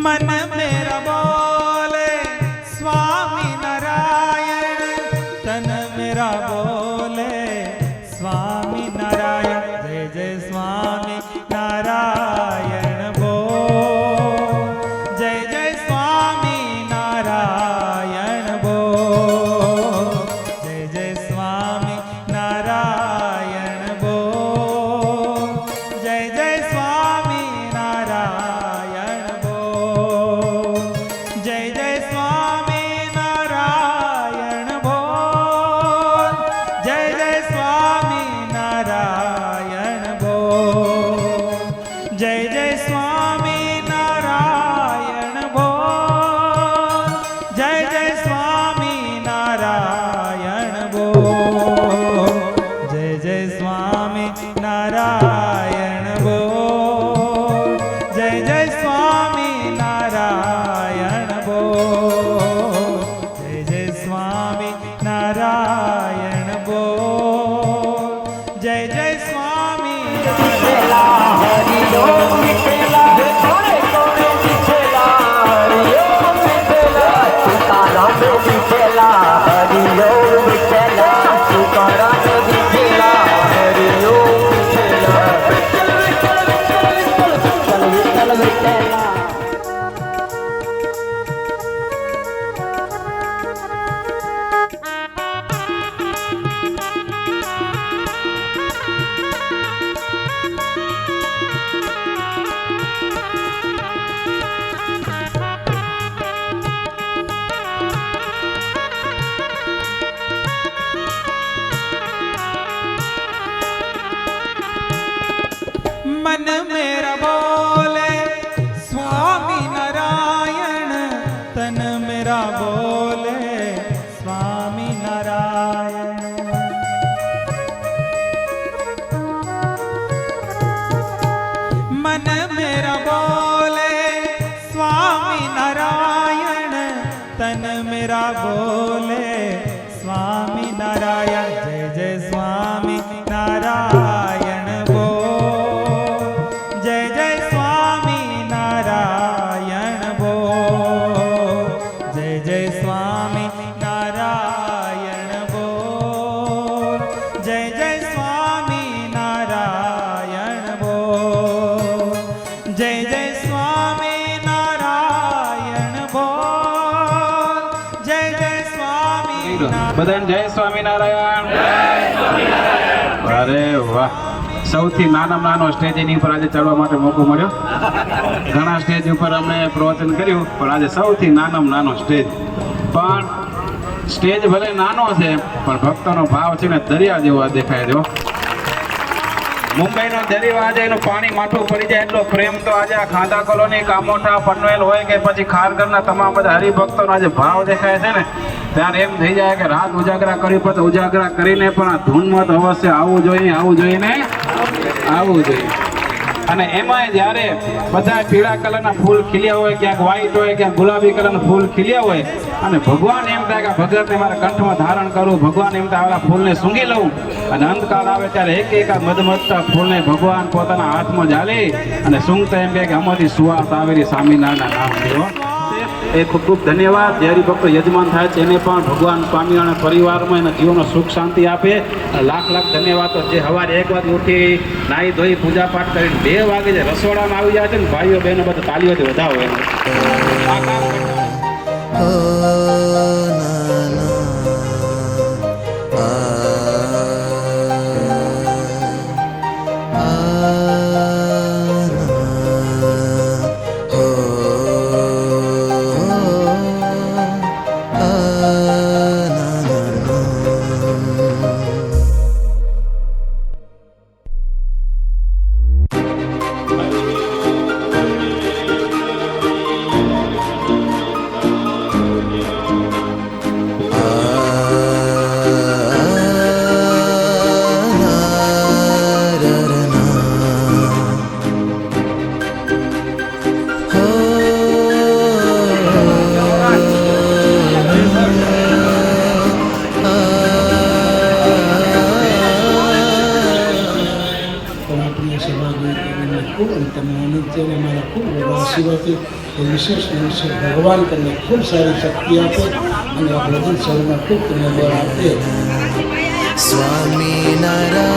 મન મેર બોલે સ્વામી નારાયણ તન મેરા બોલે સ્વામી નારાયણ મન મેરા બોલે સ્વામી નારાયણ તન મેરા બોલે સ્વામી નારાયણ મન મેરા બોલે સ્વામી નારાયણ તન મેરા બોલે સ્વામી નારાયણ જય જય બધાને જય સ્વામિનારાયણ. અરે વાહ. સૌથી નાનામાં નાનો સ્ટેજ એની ઉપર આજે ચડવા માટે મોકો મળ્યો. ઘણા સ્ટેજ ઉપર અમે પ્રવચન કર્યું, પણ આજે સૌથી નાનામાં નાનો સ્ટેજ પણ સ્ટેજ ભલે નાનો છે, પણ ભક્તોનો ભાવ છે ને દરિયા જેવો દેખાય હો. મુંબઈનો દરિયો આજે એનું પાણી માઠું પડી જાય એટલો પ્રેમ તો આજે આ ખાંધા કોલોની કામોઠા પનવેલ હોય કે પછી ખારગરના તમામ બધા હરિભક્તોનો આજે ભાવ દેખાય છે ને, ત્યારે એમ થઈ જાય કે રાત ઉજાગરા કરી પછી ઉજાગરા કરીને પણ આ ધૂનમાં તો અવશ્ય આવવું જોઈએ આવવું જોઈએ ને? આવવું જોઈએ. અને એમાંય જ્યારે બધા પીળા કલરના ફૂલ ખીલ્યા હોય, ક્યાંક વ્હાઈટ હોય, ક્યાંક ગુલાબી કલરના ફૂલ ખીલ્યા હોય, અને ભગવાન એમ થાય કે ભગતને મારા કંઠમાં ધારણ કરું, ભગવાન એમ થાય આવા ફૂલને સૂંઘી લઉં. અને અંતકાળ આવે ત્યારે એક એક મધમધતા ફૂલને ભગવાન પોતાના હાથમાં ઝાલી અને સૂંઘતા એમ કહે કે આમાંથી સુવાસ આવેલી સ્વામિનારાયણના નામ દેવો એ ખૂબ ખૂબ ધન્યવાદ. જે હરિભક્તો યજમાન થાય છે, એને પણ ભગવાન સ્વામિનારાયણ પરિવારમાં એના જીવનો સુખ શાંતિ આપે. લાખ લાખ ધન્યવાદ. જે સવારે એક વાગે ઉઠી નાહી ધોઈ પૂજા પાઠ કરીને બે વાગે જે રસોડામાં આવી જાય છે ને, ભાઈઓ બહેનો બધા તાલીઓથી વધાવો એમ આ કામ કરતા ખૂબ બધા આશીર્વાદથી એ વિશેષ દિવસે ભગવાન તમને ખૂબ સારી શક્તિ આપે અને આ ભજન સૌમાં ખૂબ તમને બળ આપે. સ્વામિનારાયણ